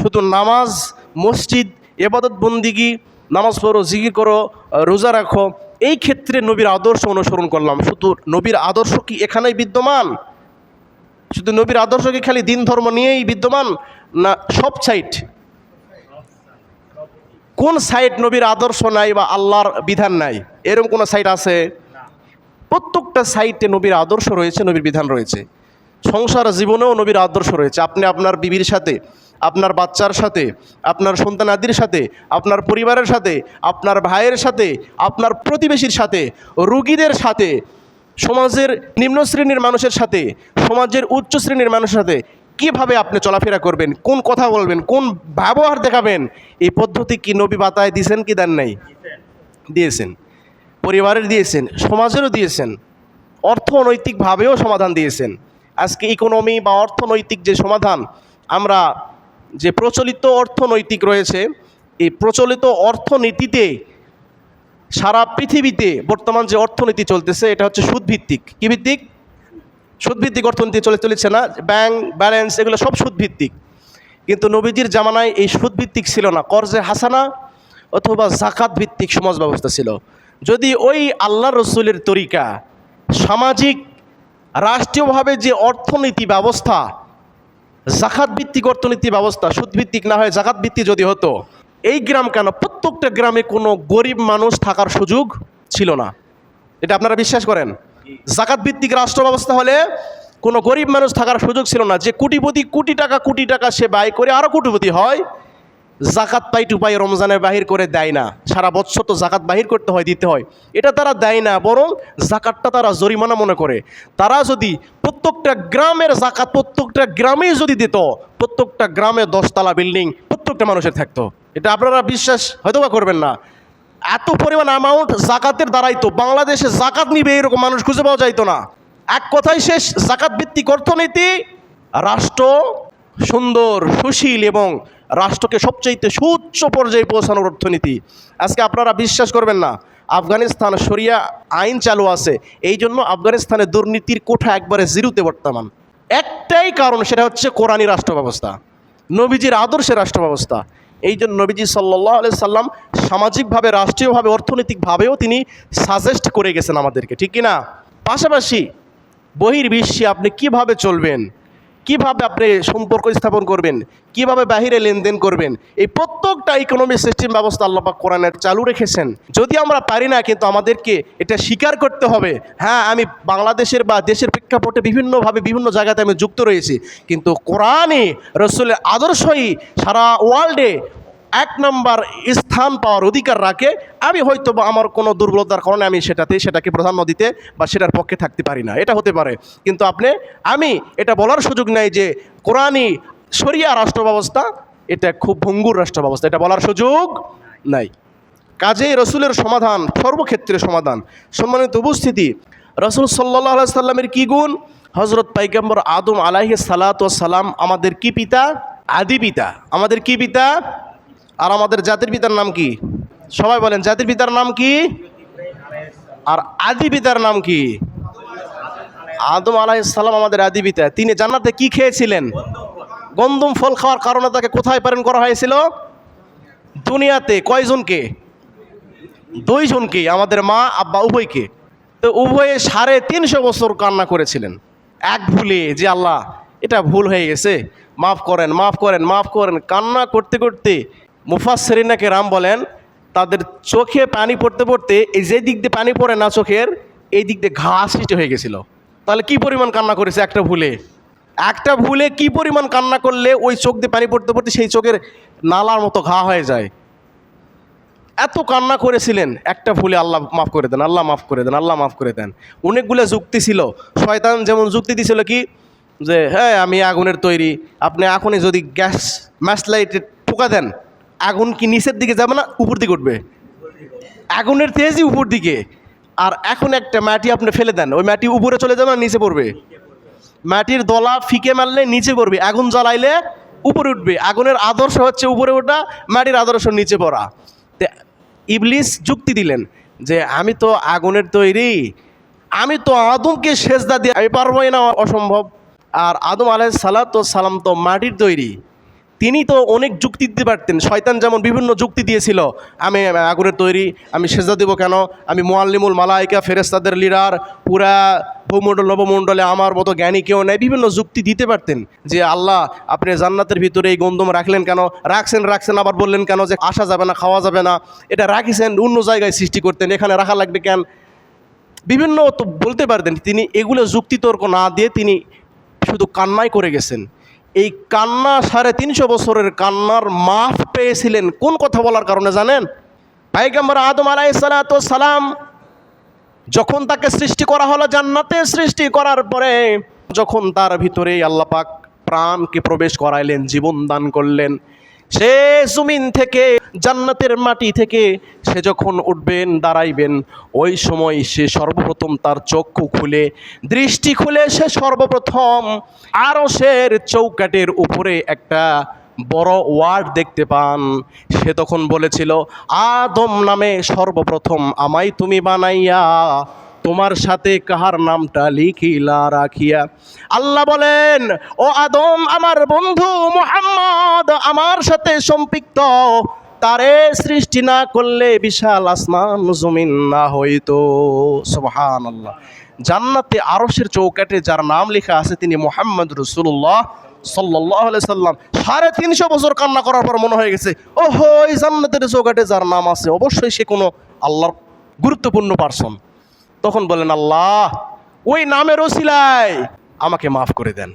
শুধু নামাজ, মসজিদ, এবাদত বন্দিগি, নামাজ পড়ো জিগি করো রোজা রাখো, এই ক্ষেত্রে নবীর আদর্শ অনুসরণ করলাম। শুধু নবীর আদর্শ কি এখানেই বিদ্যমান? শুধু নবীর আদর্শ কি খালি দিন ধর্ম নিয়েই বিদ্যমান, না সব সাইট? কোন সাইট নবীর আদর্শ নাই বা আল্লাহর বিধান নাই? এরকম কোনো সাইট আছে? প্রত্যেকটা সাইটে নবীর আদর্শ রয়েছে, নবীর বিধান রয়েছে। সংসার জীবনেও নবীর আদর্শ রয়েছে। আপনি আপনার বিবির সাথে, আপনার বাচ্চার সাথে, আপনার সন্তানাদির সাথে, আপনার পরিবারের সাথে, আপনার ভাইয়ের সাথে, আপনার প্রতিবেশীর সাথে, রুগীদের সাথে, সমাজের নিম্ন শ্রেণির মানুষের সাথে, সমাজের উচ্চ শ্রেণির মানুষের সাথে কীভাবে আপনি চলাফেরা করবেন, কোন কথা বলবেন, কোন ব্যবহার দেখাবেন, এই পদ্ধতি কি নবী বাতায় দিয়েছেন কি দেন নাই? দিয়েছেন। পরিবারের দিয়েছেন, সমাজেরও দিয়েছেন, অর্থনৈতিকভাবেও সমাধান দিয়েছেন। আজকে ইকোনমি বা অর্থনৈতিক যে সমাধান, আমরা যে প্রচলিত অর্থনৈতিক রয়েছে, এই প্রচলিত অর্থনীতিতে সারা পৃথিবীতে বর্তমান যে অর্থনীতি চলতেছে, এটা হচ্ছে সুদভিত্তিক। কি ভিত্তিক? সুদভিত্তিক অর্থনীতি চলে চলেছে না? ব্যাংক, ব্যালেন্স, এগুলো সব সুদভিত্তিক। কিন্তু নবীজির জামানায় এই সুদভিত্তিক ছিল না। কর্জে হাসানা অথবা জাকাত ভিত্তিক সমাজ ব্যবস্থা ছিল। যদি ওই আল্লাহ রসুলের তরিকা সামাজিক রাষ্ট্রীয়ভাবে যে অর্থনীতি ব্যবস্থা জাকাত ভিত্তিক অর্থনীতি ব্যবস্থা, সুদভিত্তিক না হয় জাকাত ভিত্তি যদি হতো, এই গ্রাম কেন? প্রত্যেকটা গ্রামে কোনো গরিব মানুষ থাকার সুযোগ ছিল না। এটা আপনারা বিশ্বাস করেন? জাকাত ভিত্তিক রাষ্ট্র ব্যবস্থা হলে কোনো গরিব মানুষ থাকার সুযোগ ছিল না। যে কোটিপতি কোটি টাকা কোটি টাকা সে ব্যয় করে আরও কোটিপতি হয় জাকাত পাই টুপাই রমজানে বাহির করে দেয় না। সারা বছর তো জাকাত বাহির করতে হয়, দিতে হয়। এটা তারা দেয় না, বরং জাকাতটা তারা জরিমানা মনে করে। তারা যদি প্রত্যেকটা গ্রামের জাকাত প্রত্যেকটা গ্রামে যদি দিত, প্রত্যেকটা গ্রামে দশতলা বিল্ডিং প্রত্যেকটা মানুষের থাকতো। এটা আপনারা বিশ্বাস হয়তো বা করবেন না। এত পরিমাণ অ্যামাউন্ট জাকাতের দ্বারাই তো বাংলাদেশে জাকাত নিবে এরকম মানুষ খুঁজে পাওয়া যাইতো না। এক কথাই শেষ, জাকাত ভিত্তিক অর্থনীতি, রাষ্ট্র সুন্দর, সুশীল এবং রাষ্ট্রকে সবচাইতে সুউচ্চ পর্যায়ে পৌঁছানোর অর্থনীতি। আজকে আপনারা বিশ্বাস করবেন না, আফগানিস্তান শরিয়া আইন চালু আছে এই জন্য আফগানিস্তানে দুর্নীতির কোঠা একবারে জিরোতে বর্তমান। একটাই কারণ সেটা হচ্ছে কোরআনী রাষ্ট্র ব্যবস্থা নবীজির আদর্শের রাষ্ট্র ব্যবস্থা এই জন্য নবীজি সাল্লাহ আলি সাল্লাম সামাজিকভাবে, রাষ্ট্রীয়ভাবে, অর্থনৈতিকভাবেও তিনি সাজেস্ট করে গেছেন আমাদেরকে, ঠিক কি না পাশাপাশি বহির্বিশ্বে আপনি কীভাবে চলবেন? কীভাবে আপনি সম্পর্ক স্থাপন করবেন? কীভাবে বাহিরে লেনদেন করবেন? এই প্রত্যেকটা ইকোনমিক সিস্টেম ব্যবস্থা আল্লাপাক কোরআনের চালু রেখেছেন। যদি আমরা পারি না, কিন্তু আমাদেরকে এটা স্বীকার করতে হবে। হ্যাঁ আমি বাংলাদেশের বা দেশের প্রেক্ষাপটে বিভিন্নভাবে বিভিন্ন জায়গাতে আমি যুক্ত রয়েছি। কিন্তু কোরআনে, রসুলের আদর্শই সারা ওয়ার্ল্ডে এক নম্বর স্থান পাওয়ার অধিকার রাখে, আমি হয়তো বা আমার কোনো দুর্বলতার কারণে আমি সেটাতে, সেটাকে প্রাধান্য দিতে বা সেটার পক্ষে থাকতে পারি না। এটা হতে পারে। কিন্তু আপনি, আমি এটা বলার সুযোগ নেই যে কোরআনই সরিয়া রাষ্ট্র ব্যবস্থা এটা খুব ভঙ্গুর রাষ্ট্র ব্যবস্থা এটা বলার সুযোগ নাই। কাজেই রসুলের সমাধান, সর্বক্ষেত্রে সমাধান। সম্মানিত উপস্থিতি, রসুল সাল্লাহ সাল্লামের কি গুণ? হজরত পাইকাম্বর আদম আলাহি সালাত সালাম আমাদের কি পিতা? আদি পিতা। আমাদের কি পিতা? আর আমাদের জাতির পিতার নাম কি? সবাই বলেন, জাতির পিতার নাম কি? আর আদি পিতার নাম কি? আদম আলাইসাল্লাম আমাদের আদি পিতা। তিনি জান্নাতে কি খেয়েছিলেন? গন্ধম ফল খাওয়ার কারণে তাকে কোথায় প্রেরণ করা হয়েছিল? দুনিয়াতে। কয়জনকে? দুইজনকে। আমাদের মা, আব্বা, উভয়কে। তো উভয়ে সাড়ে তিনশো বছর কান্না করেছিলেন। এক ভুলে যে আল্লাহ, এটা ভুল হয়ে গেছে। মাফ করেন মাফ করেন মাফ করেন। কান্না করতে করতে মুফাসরিনাকে রাম বলেন, তাদের চোখে পানি পড়তে পড়তে এই যে দিক দিয়ে পানি পড়ে না চোখের, এই দিক দিয়ে ঘা সৃষ্টি হয়ে গেছিল। তাহলে কি পরিমাণ কান্না করেছে একটা ভুলে? একটা ভুলে কি পরিমাণ কান্না করলে ওই চোখ দিয়ে পানি পড়তে পড়তে সেই চোখের নালার মতো ঘা হয়ে যায়? এত কান্না করেছিলেন, একটা ভুলে আল্লাহ মাফ করে দেন, আল্লাহ মাফ করে দেন, আল্লাহ মাফ করে দেন। অনেকগুলো যুক্তি ছিল। শয়তান যেমন যুক্তি দিছিল কি, যে হ্যাঁ আমি আগুনের তৈরি। আপনি এখনই যদি গ্যাস ম্যাচ লাইটে ঠোকা দেন আগুন কি নিচের দিকে যাবে না উপর দিকে উঠবে? আগুনের তেজই উপর দিকে। আর এখন একটা মাটি আপনি ফেলে দেন, ওই মাটি উপরে চলে যাবে না নিচে পড়বে? মাটির দলা ফিকে মারলে নিচে পড়বে, আগুন জ্বালাইলে উপরে উঠবে। আগুনের আদর্শ হচ্ছে উপরে ওঠা, মাটির আদর্শ নিচে পড়া। ইবলিস যুক্তি দিলেন যে, আমি তো আগুনের তৈরি, আমি তো আদমকে সেজদা দিয়ে, আমি পারবই না, অসম্ভব। আর আদম আলাহ সালাত সালাম তো মাটির তৈরি। তিনি তো অনেক যুক্তি দিতে পারতেন। শয়তান যেমন বিভিন্ন যুক্তি দিয়েছিল, আমি আগুনের তৈরি, আমি সেজা দেবো কেন, আমি মোয়াল্লিমুল মালাইকা ফেরেস্তাদের লিডার পুরা ভূমণ্ডল, নবমণ্ডলে আমার মতো জ্ঞানী কেউ নেই, বিভিন্ন যুক্তি দিতে পারতেন যে, আল্লাহ, আপনি জান্নাতের ভিতরে এই গন্ধম রাখলেন কেন? রাখছেন রাখছেন, আবার বললেন কেন যে, আসা যাবে না, খাওয়া যাবে না। এটা রাখিছেন, অন্য জায়গায় সৃষ্টি করতেন, এখানে রাখা লাগবে কেন? বিভিন্ন তো বলতে পারতেন, তিনি এগুলো যুক্তিতর্ক না দিয়ে তিনি শুধু কান্নাই করে গেছেন। এই কান্না সাড়ে তিনশো বছরের কান্নার মাফ পেয়েছিলেন। কোন কথা বলার কারণে জানেন? পাইগাম্বর আদম আলাই সালাম যখন তাকে সৃষ্টি করা হলো জান্নাতে, সৃষ্টি করার পরে যখন তার ভিতরে আল্লাপাক প্রাণকে প্রবেশ করাইলেন, জীবন দান করলেন সে জমিন থেকে, জান্নাতের মাটি থেকে সে যখন উঠবেন, দাঁড়াইবেন, ওই সময় সে সর্বপ্রথম তার চক্ষু খুলে, দৃষ্টি খুলে সে সর্বপ্রথম আরসের চৌকাটের উপরে একটা বড় ওয়ার্ড দেখতে পান। সে তখন বলেছিল, আদম নামে সর্বপ্রথম আমায় তুমি বানাইয়া তোমার সাথে কাহার নামটা লিখিলা রাখিয়া। আল্লাহ বলেন, ও আদম, আমার বন্ধু মোহাম্মদ আমার সাথে সম্পৃক্ত। তারে সৃষ্টি না করলে বিশাল আসমান জমিন না হইতো। সুবহান আল্লাহ জান্নাতে আরশের চৌকাটে যার নাম লেখা আছে তিনি মোহাম্মদ রসুল্লাহ সাল্লাহ সাল্লাম। সাড়ে তিনশো বছর কান্না করার পর মনে হয়ে গেছে ও হো এই জান্নাতের চৌকাটে যার নাম আছে, অবশ্যই সে কোনো আল্লাহর গুরুত্বপূর্ণ পার্সন। তখন বলেন আল্লাহ ওই নামের ওসিলায় আমাকে মাফ করে দেন।